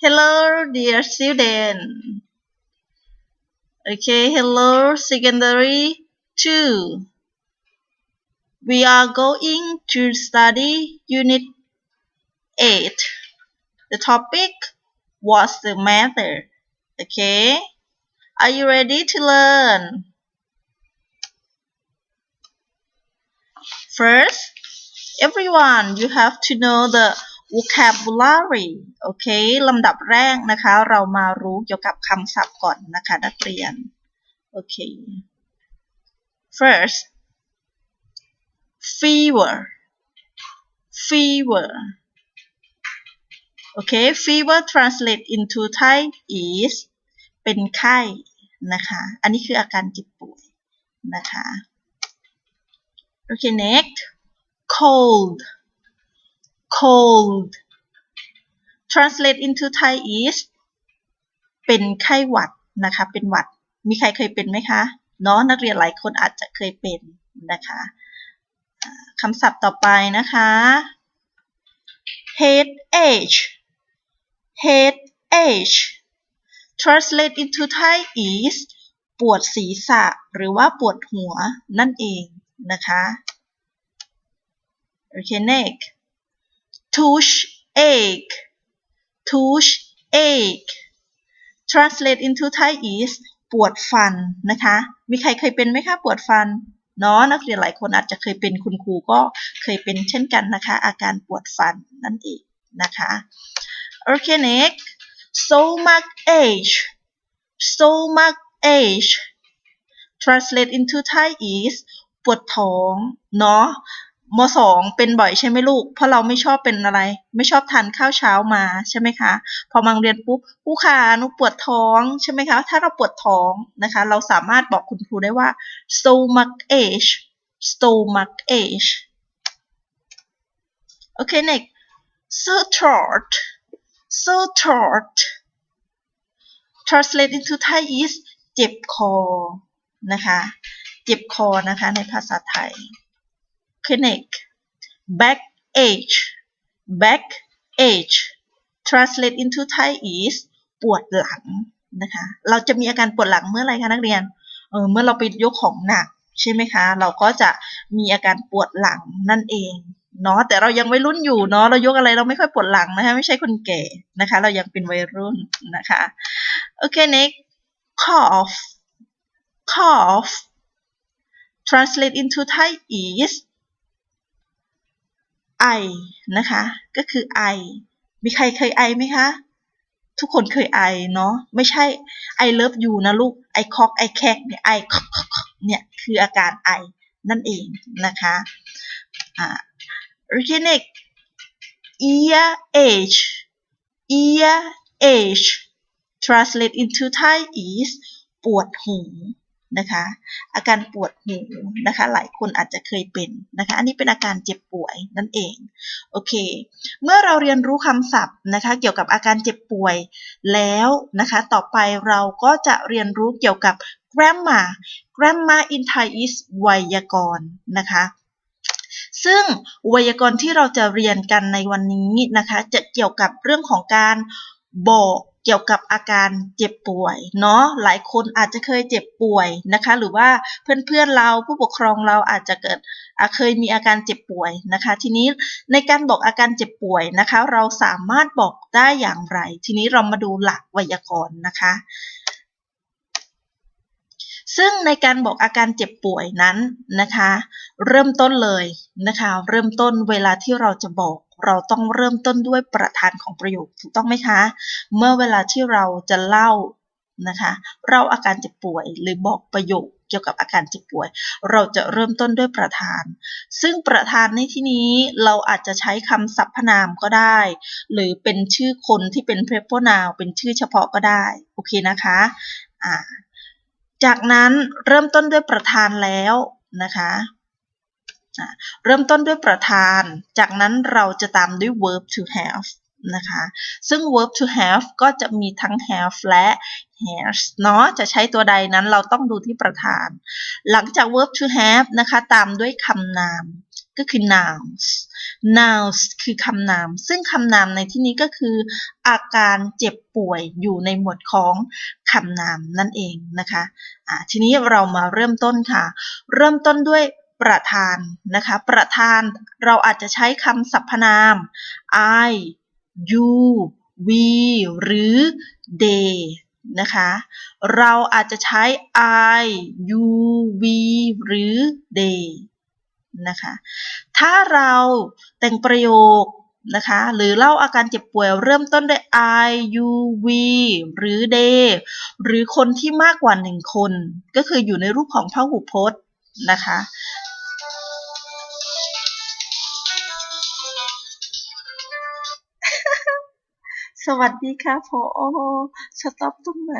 Hello, dear student. Okay, hello, secondary two. We are going to study unit eight. The topic was the matter. Okay, are you ready to learn? First, everyone, you have to know the vocabulary โอเคลำดับแรกนะคะ เรามารู้เกี่ยวกับคำศัพท์ก่อนนะคะ นักเรียน โอเค first fever fever โอเค fever translate into Thai is เป็นไข้นะคะ อันนี้คืออาการเจ็บป่วยนะคะโอเค next cold cold translate into Thai is เป็นไข้หวัดนะคะ เป็นหวัด มีใครเคยเป็นไหมคะเนาะนักเรียนหลายคนอาจจะเคยเป็นนะคะคำศัพท์ต่อไปนะคะ headache headache translate into Thai is ปวดศีรษะหรือว่าปวดหัวนั่นเองนะคะ โอเค next toothache toothache translate into Thai is ปวดฟันนะคะ มีใครเคยเป็นไหมคะ ปวดฟัน เนาะนักเรียนหลายคนอาจจะเคยเป็นคุณครูก็เคยเป็นเช่นกันนะคะ อาการปวดฟันนั่นเองนะคะโอเค next stomach ache stomach ache translate into Thai is ปวดท้อง เนาะ มสองเป็นบ่อยใช่ไหมลูก เพราะเราไม่ชอบเป็นอะไร ไม่ชอบทานข้าวเช้ามาใช่ไหมคะ พอมาโรงเรียนปุ๊บผู้ขาหนูปวดท้องใช่ไหมคะ ถ้าเราปวดท้องนะคะ เราสามารถบอกคุณครูได้ว่า stomach ache stomach ache โอเค next so throat so throat translate into Thai is เจ็บคอนะคะ เจ็บคอนะคะในภาษาไทย clinic back ache back ache translate into Thai is ปวดหลังนะคะ เราจะมีอาการปวดหลังเมื่อไรคะนักเรียน เออเมื่อเราไปยกของหนักใช่ไหมคะ เราก็จะมีอาการปวดหลังนั่นเองเนาะ แต่เรายังวัยรุ่นอยู่เนาะ เรายกอะไรเราไม่ค่อยปวดหลังนะคะ ไม่ใช่คนแก่นะคะ เรายังเป็นวัยรุ่นนะคะ โอเค next cough cough translate into Thai is ไอนะคะ ก็คือไอ มีใครเคยไอไหมคะ ทุกคนเคยไอเนาะ ไม่ใช่ I love you นะลูก ไอคอกไอแคกเนี่ยไอเนี่ยคืออาการไอนั่นเองนะคะอ่า okay next ear ache ear ache translate into Thai is ปวดหู นะคะ อาการปวดหูนะคะ หลายคนอาจจะเคยเป็นนะคะ อันนี้เป็นอาการเจ็บป่วยนั่นเอง โอเค เมื่อเราเรียนรู้คำศัพท์นะคะ เกี่ยวกับอาการเจ็บป่วยแล้วนะคะ ต่อไปเราก็จะเรียนรู้เกี่ยวกับ grammar grammar in Thai is ไวยากรณ์นะคะซึ่งไวยากรณ์ที่เราจะเรียนกันในวันนี้นะคะ จะเกี่ยวกับเรื่องของการบอก กี่ยวกับอาการเจ็บป่วยเนาะหลายคนอาจจะเคยเจ็บป่วยนะคะ หรือว่าเพื่อนๆเราผู้ปกครองเราอาจจะเกิดเคยมีอาการเจ็บป่วยนะคะ ทีนี้ในการบอกอาการเจ็บป่วยนะคะ เราสามารถบอกได้อย่างไร ทีนี้เรามาดูหลักไวยากรณ์นะคะ ซึ่งในการบอกอาการเจ็บป่วยนั้นนะคะ เริ่มต้นเลยนะคะ เริ่มต้นเวลาที่เราจะบอกเราต้องเริ่มต้นด้วยประธานของประโยคถูกต้องไหมคะ เมื่อเวลาที่เราจะเล่านะคะเล่าอาการเจ็บป่วยหรือบอกประโยคเกี่ยวกับอาการเจ็บป่วย เราจะเริ่มต้นด้วยประธาน ซึ่งประธานในที่นี้เราอาจจะใช้คำสรรพนามก็ได้ หรือเป็นชื่อคนที่เป็น pronoun เป็นชื่อเฉพาะก็ได้ โอเคนะคะอ่า จากนั้นเริ่มต้นด้วยประธานแล้วนะคะะเริ่มต้นด้วยประธาน จากนั้นเราจะตามด้วย verb to have นะคะ ซึ่ง verb to have ก็จะมีทั้ง have และ has เนาะ จะใช้ตัวใดนั้นเราต้องดูที่ประธาน หลังจาก verb to have นะคะ ตามด้วยคำนาม ก็คือ nouns nouns คือคำนาม ซึ่งคำนามในที่นี้ก็คือ อาการเจ็บป่วยอยู่ในหมวดของคำนามนั่นเองนะคะอ่าทีนี้เรามาเริ่มต้นค่ะ เริ่มต้นด้วยประธานนะคะ ประธานเราอาจจะใช้คำสรรพนาม I you we หรือ they นะคะ เราอาจจะใช้ I you we หรือ they นะคะ ถ้าเราแต่งประโยคนะคะหรือเล่าอาการเจ็บป่วยเริ่มต้นด้วย I you we หรือ they หรือคนที่มากกว่าหนึ่งคน ก็คืออยู่ในรูปของพหูพจน์นะคะสวัสดีค่ะพอสต็อปตรงไหน